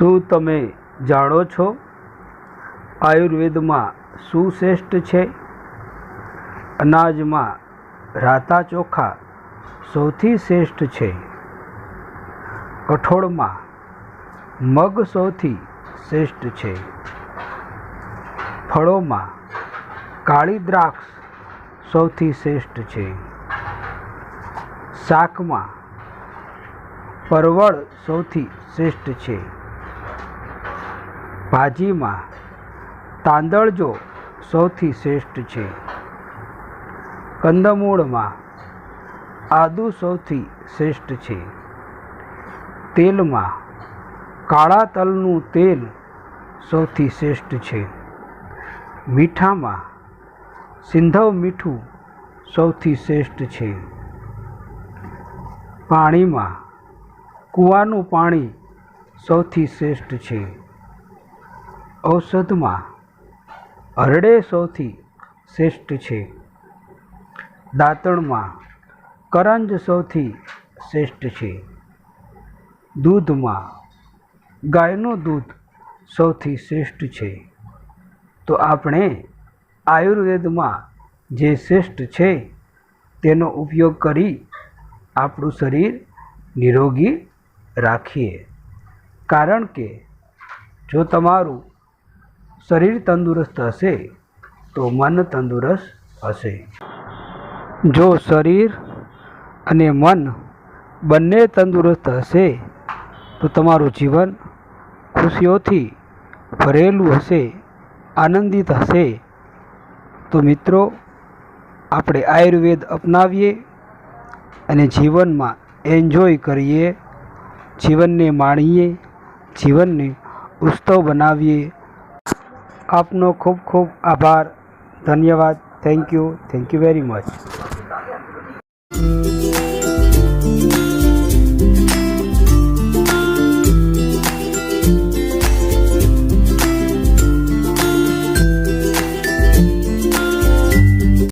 શું તમે જાણો છો? આયુર્વેદમાં શું શ્રેષ્ઠ છે? અનાજમાં રાતા ચોખા સૌથી શ્રેષ્ઠ છે. કઠોળમાં મગ સૌથી શ્રેષ્ઠ છે. ફળોમાં કાળી દ્રાક્ષ સૌથી શ્રેષ્ઠ છે. શાકમાં પરવળ સૌથી શ્રેષ્ઠ છે. ભાજીમાં તાંદળજો સૌથી શ્રેષ્ઠ છે. કંદમૂળમાં આદુ સૌથી શ્રેષ્ઠ છે. તેલમાં કાળા તલનું તેલ સૌથી શ્રેષ્ઠ છે. મીઠામાં સિંધવ મીઠું સૌથી શ્રેષ્ઠ છે. પાણીમાં કૂવાનું પાણી સૌથી શ્રેષ્ઠ છે. ઔષધમાં હરડે સૌથી શ્રેષ્ઠ છે. દાંતણમાં કરંજ સૌથી શ્રેષ્ઠ છે. દૂધમાં ગાયનું દૂધ સૌથી શ્રેષ્ઠ છે. તો આપણે આયુર્વેદમાં જે શ્રેષ્ઠ છે તેનો ઉપયોગ કરી આપણું શરીર નિરોગી રાખીએ. કારણ કે જો તમારું શરીર તંદુરસ્ત હશે, તો મન તંદુરસ્ત હશે. જો શરીર અને મન બંને તંદુરસ્ત હશે, તો તમારું જીવન ખુશીઓથી ભરેલું હશે, આનંદિત હશે. તો મિત્રો, આપણે આયુર્વેદ અપનાવીએ અને જીવનમાં એન્જોય કરીએ, જીવનને માણીએ, જીવનને ઉત્સવ બનાવીએ આપનો ખૂબ ખૂબ આભાર. ધન્યવાદ. Thank you thank you very much